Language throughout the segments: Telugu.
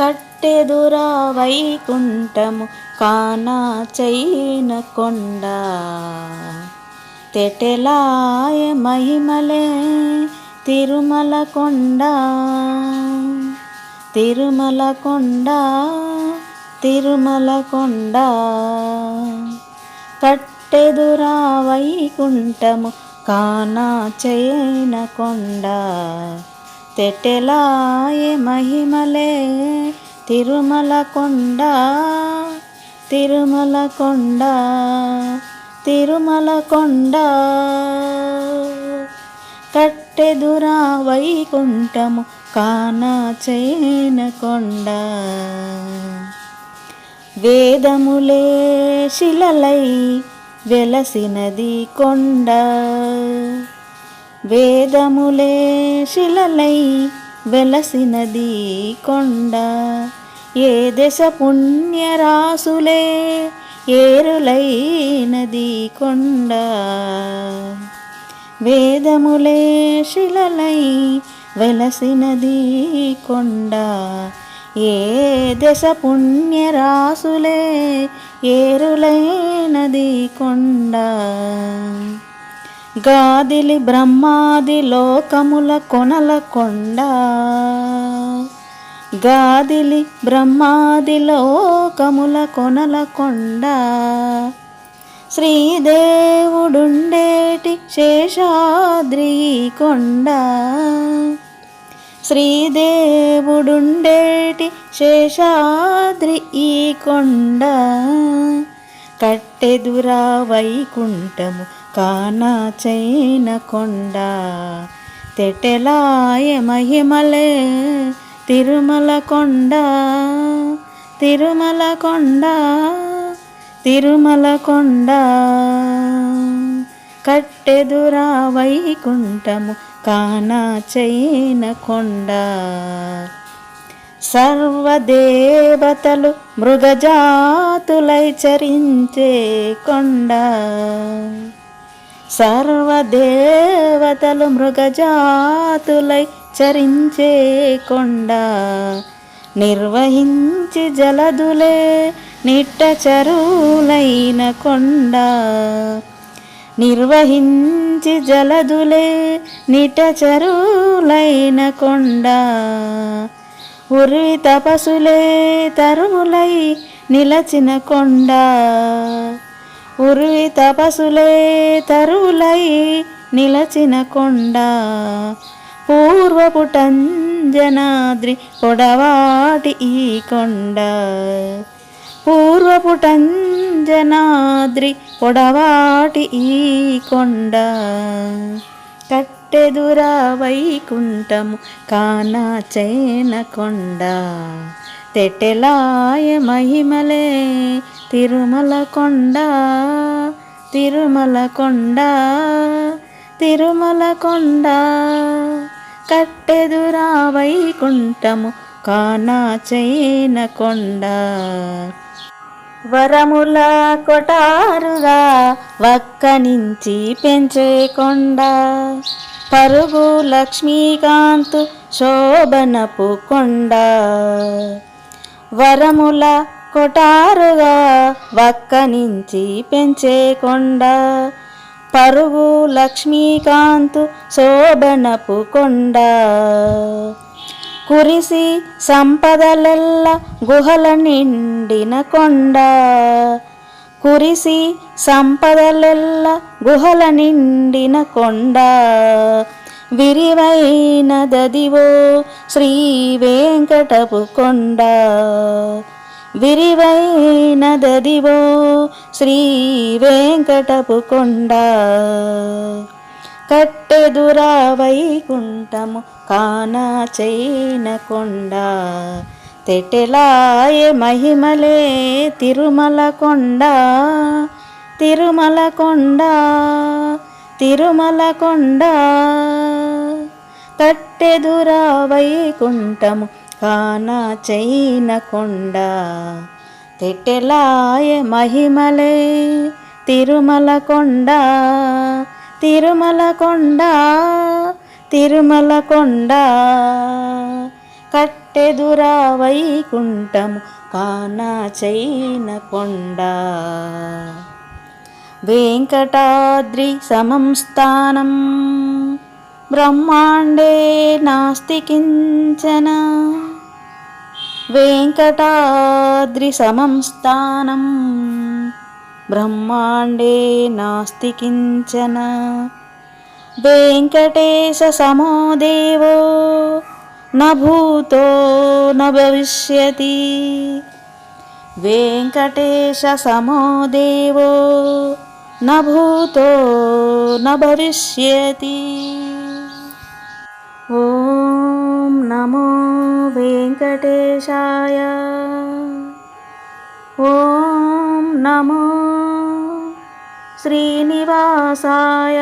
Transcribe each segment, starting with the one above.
కట్టెదురా వైకుంఠము కానా చైన కొండ. తెటెలాయ మహిమలే తిరుమల కొండ. తిరుమల కొండ తిరుమల కొండ. కట్టెదురా వైకుంఠము కానా చైన కొండ. తెటెలాయ మహిమలే తిరుమల కొండ తిరుమల కొండ తిరుమల కొండ. కట్టెదురా వైకుంఠము కానా చైన కొండ. వేదములే శిలలై వెలసినది కొండ. వేదములే శిలలై వెలసినది కొండ. ఏ దశ పుణ్యరాసులే ఏరులైనది కొండ. వేదములే శిలలై వెలసినది కొండ. ఏ దశ పుణ్యరాసులే ఏరులైనది కొండ. గాదిలి బ్రహ్మాది లోకముల కొనల కొండ. గాదిలి బ్రహ్మాది లోకముల కొనల కొండ. శ్రీదేవుడుండేటి శేషాద్రి కొండ. శ్రీదేవుడుండేటి శేషాద్రి ఈ కొండ. కట్టెదురా వైకుంఠము కానా చైన కొండ తెటెలాయ మహిమలే తిరుమల కొండ తిరుమల కొండ తిరుమల కొండ. కట్టెదురా వైకుంఠము కానా చైన కొండ. సర్వదేవతలు మృగజాతులై చరించే కొండ. సర్వదేవతలు మృగజాతులై చరించే కొండ. నిర్వహించి జలదులే నిట్ట చరువులైన కొండ. నిర్వహించి జలదులే నిట చరువులైన కొండ. ఉరి తపసులే తరువులై నిలచిన కొండ. ఉరి తపసులే తరులై నిలచిన కొండ. పూర్వపుటంజనాద్రి పొడవాటి ఈ కొండ. పూర్వపుటంజనాద్రి పొడవాటి ఈ కొండ. కట్టెదురా వైకుంఠము కానా చైన కొండ. తెట్టెలాయ మహిమలే తిరుమల కొండ తిరుమల కొండ తిరుమల కొండ. కట్టెదురా వైకుంఠము కానా చైన కొండ. వరముల కొటారుగా వక్క నుంచి పెంచే కొండ. పరుగు లక్ష్మీకాంతు శోభనపు కొండ. వరముల కొటారుగా వక్క నుంచి పెంచే కొండ. పరుగు లక్ష్మీకాంతు శోభనపు కొండ. కురిసి సంపదలెల్ల గుహల నిండిన కొండ. కురిసి సంపదలెల్ల గుహల నిండిన కొండ. విరివైన దదివో శ్రీ వెంకటపు కొండ. విరివైన దదివో శ్రీ వెంకటపు కొండ కట్టెదురా వైకుంఠము కానా చైన కొండ. తెటెలాయ మహిమలే తిరుమల కొండ. తిరుమల కొండ తిరుమల కొండ. కట్టెదురా వైకుంఠము కానా చైన కొండ. తెట్టెలాయ మహిమలే తిరుమల కొండ. తిరుమల కొండ తిరుమల కొండ. కట్టెదురా వైకుంఠము కానా చైన కొండ. వెంకటాద్రి సమం స్థానం. బ్రహ్మాండే నాస్తి కించన వెంకటాద్రి సమం స్థానం. బ్రహ్మాండే నాస్తి కించన వెంకటేశ సమో దేవో నూతో నవిష్యతి న వెంకటేశ సమో దేవో నూతో నవిష్యతి वेङ्कटेशाय। ॐ नमो श्रीनिवासाय।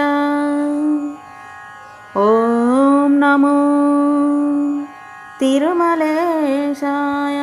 ॐ नमो तिरुमलेशाय।